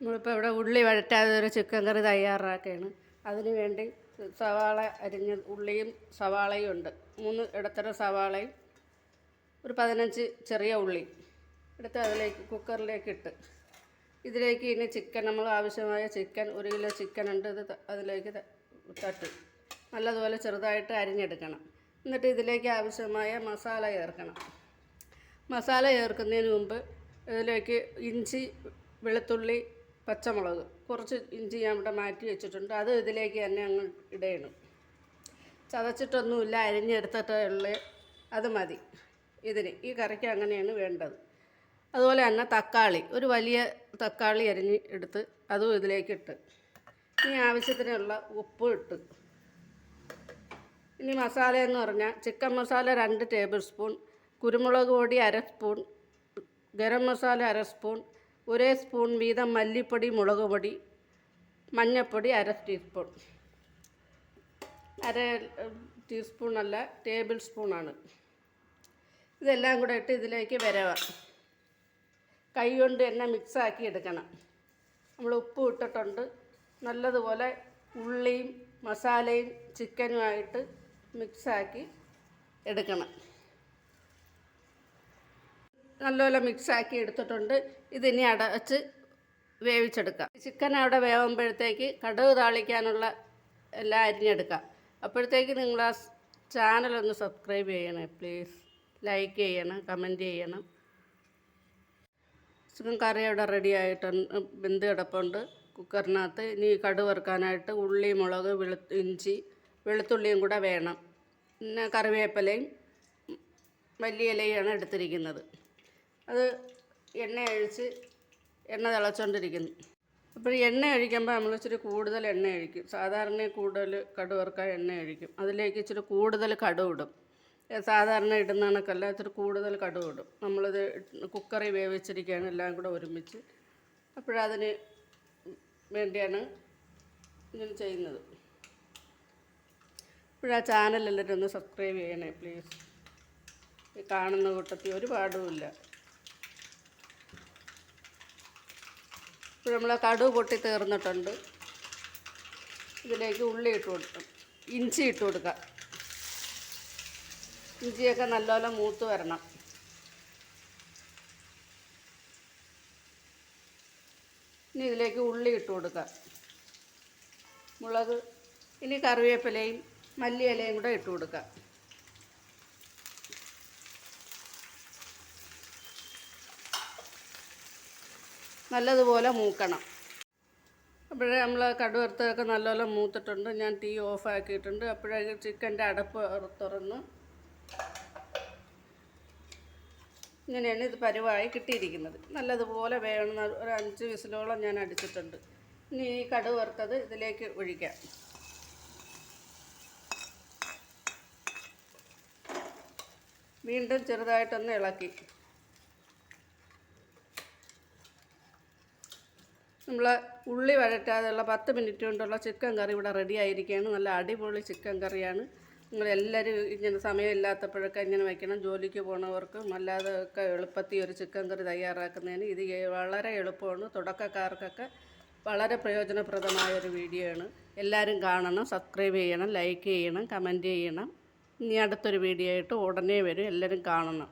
നമ്മളിപ്പോൾ ഇവിടെ ഉള്ളി വഴറ്റാതെ ഒരു ചിക്കൻ കറി തയ്യാറാക്കുകയാണ് അതിന് വേണ്ടി സവാള അരിഞ്ഞ ഉള്ളിയും സവാളയും ഉണ്ട്. മൂന്ന് ഇടത്തരം സവാളയും ഒരു പതിനഞ്ച് ചെറിയ ഉള്ളി എടുത്ത് അതിലേക്ക് കുക്കറിലേക്ക് ഇട്ട്. ഇതിലേക്ക് ഇനി ചിക്കൻ നമ്മൾ ആവശ്യമായ ചിക്കൻ ഒരു കിലോ ചിക്കൻ ഉണ്ട്. ഇത് അതിലേക്ക് തട്ട്. നല്ലതുപോലെ ചെറുതായിട്ട് അരിഞ്ഞെടുക്കണം. എന്നിട്ട് ഇതിലേക്ക് ആവശ്യമായ മസാല ചേർക്കണം. മസാല ചേർക്കുന്നതിന് മുമ്പ് ഇതിലേക്ക് ഇഞ്ചി വെളുത്തുള്ളി പച്ചമുളക് കുറച്ച് ഇഞ്ചി ഞാൻ ഇവിടെ മാറ്റി വെച്ചിട്ടുണ്ട്. അത് ഇതിലേക്ക് തന്നെ അങ്ങ് ഇടയണം ചതച്ചിട്ടൊന്നുമില്ല അരിഞ്ഞെടുത്തിട്ടുള്ള അത് മതി. ഇതിന് ഈ കറിക്ക് അങ്ങനെയാണ് വേണ്ടത്. അതുപോലെ തന്നെ തക്കാളി ഒരു വലിയ തക്കാളി അരിഞ്ഞ് എടുത്ത് അതും ഇതിലേക്ക് ഇട്ട്. ഇനി ആവശ്യത്തിനുള്ള ഉപ്പ് ഇട്ട്. ഇനി മസാല എന്ന് പറഞ്ഞാൽ ചിക്കൻ മസാല രണ്ട് ടേബിൾ സ്പൂൺ കുരുമുളക് പൊടി അര സ്പൂൺ ഗരം മസാല അര സ്പൂൺ ഒരേ സ്പൂൺ വീതം മല്ലിപ്പൊടി മുളക് പൊടി മഞ്ഞൾപ്പൊടി അര ടീസ്പൂൺ. അര അല്ല ടേബിൾ സ്പൂണാണ് ഇതെല്ലാം കൂടെ ഇട്ട് ഇതിലേക്ക് വരവ. കൈ കൊണ്ട് തന്നെ മിക്സാക്കി എടുക്കണം. നമ്മൾ ഉപ്പ് ഇട്ടിട്ടുണ്ട്. നല്ലതുപോലെ ഉള്ളിയും മസാലയും ചിക്കനുമായിട്ട് മിക്സാക്കി എടുക്കണം. നല്ലപോലെ മിക്സാക്കി എടുത്തിട്ടുണ്ട്. ഇതിനി അടച്ച് വേവിച്ചെടുക്കാം. ചിക്കൻ അവിടെ വേവുമ്പോഴത്തേക്ക് കടുക് താളിക്കാനുള്ള എല്ലാം അരിഞ്ഞെടുക്കാം. അപ്പോഴത്തേക്ക് നിങ്ങൾ ആ ചാനലൊന്ന് സബ്സ്ക്രൈബ് ചെയ്യണേ പ്ലീസ് ലൈക്ക് ചെയ്യണം കമന്റ് ചെയ്യണം. ചിക്കൻ കറി അവിടെ റെഡി ആയിട്ടുണ്ട് വെന്ത് കിടപ്പുണ്ട് കുക്കറിനകത്ത് ഇനി കടുക് വറുക്കാനായിട്ട് ഉള്ളി മുളക് വെളു ഇഞ്ചി വെളുത്തുള്ളിയും കൂടെ വേണം. പിന്നെ കറിവേപ്പിലയും വലിയ ഇലയാണ് എടുത്തിരിക്കുന്നത്. അത് എണ്ണ ഒഴിച്ച് എണ്ണ തിളച്ചുകൊണ്ടിരിക്കുന്നു അപ്പോൾ എണ്ണ ഒഴിക്കുമ്പോൾ നമ്മൾ ഇച്ചിരി കൂടുതൽ എണ്ണ ഒഴിക്കും. സാധാരണ കൂടുതൽ കടുവർക്ക എണ്ണ ഒഴിക്കും. അതിലേക്ക് ഇച്ചിരി കൂടുതൽ കടു ഇടും. സാധാരണ ഇടുന്ന കണക്കല്ല ഇച്ചിരി കൂടുതൽ കടു ഇടും. നമ്മളിത് കുക്കറിൽ വേവിച്ചിരിക്കുകയാണ് എല്ലാം കൂടെ ഒരുമിച്ച്. അപ്പോഴതിന് വേണ്ടിയാണ് ഇങ്ങനെ ചെയ്യുന്നത്. ഇപ്പോഴാ ചാനൽ എല്ലാവരും ഒന്ന് സബ്സ്ക്രൈബ് ചെയ്യണേ പ്ലീസ്. കാണുന്ന കൂട്ടത്തിൽ ഒരു ഇപ്പോൾ നമ്മൾ കടു പൊട്ടി തീർന്നിട്ടുണ്ട്. ഇതിലേക്ക് ഉള്ളി ഇട്ട് കൊടുക്കും. ഇഞ്ചി ഇട്ട് കൊടുക്കാം. ഇഞ്ചിയൊക്കെ നല്ലപോലെ മൂത്ത് വരണം. ഇനി ഇതിലേക്ക് ഉള്ളി ഇട്ട് കൊടുക്കാം. മുളക് ഇനി കറിവേപ്പിലയും മല്ലിയിലയും കൂടെ ഇട്ട് കൊടുക്കാം. നല്ലതുപോലെ മൂക്കണം. അപ്പോഴേ നമ്മൾ കടുവറുത്തൊക്കെ നല്ലപോലെ മൂത്തിട്ടുണ്ട്. ഞാൻ തീ ഓഫ് ആക്കിയിട്ടുണ്ട് അപ്പോഴേ ചിക്കന്റെ അടപ്പ് തുറന്ന്. ഇങ്ങനെയാണ് ഇത് പരുവായി കിട്ടിയിരിക്കുന്നത്. നല്ലതുപോലെ വേണം ഒരു അഞ്ച് വിസിലോളം ഞാൻ അടിച്ചിട്ടുണ്ട്. ഇനി ഈ കടു വറുത്തത് ഇതിലേക്ക് ഒഴിക്കാം. വീണ്ടും ചെറുതായിട്ടൊന്ന് ഇളക്കി. നമ്മൾ ഉള്ളി വഴറ്റാതെയുള്ള പത്ത് മിനിറ്റ് കൊണ്ടുള്ള ചിക്കൻ കറി ഇവിടെ റെഡി ആയിരിക്കുകയാണ്. നല്ല അടിപൊളി ചിക്കൻ കറിയാണ്. നിങ്ങൾ എല്ലാവരും ഇങ്ങനെ സമയമില്ലാത്തപ്പോഴൊക്കെ ഇങ്ങനെ വയ്ക്കണം ജോലിക്ക് പോണവർക്കും അല്ലാതെ ഒക്കെ എളുപ്പത്തിൽ ഒരു ചിക്കൻ കറി തയ്യാറാക്കുന്നതിന് ഇത് വളരെ എളുപ്പമാണ്. തുടക്കക്കാർക്കൊക്കെ വളരെ പ്രയോജനപ്രദമായ ഒരു വീഡിയോ ആണ്. എല്ലാവരും കാണണം സബ്സ്ക്രൈബ് ചെയ്യണം ലൈക്ക് ചെയ്യണം കമന്റ് ചെയ്യണം. ഇനി അടുത്തൊരു വീഡിയോ ആയിട്ട് ഉടനെ വരും. എല്ലാവരും കാണണം.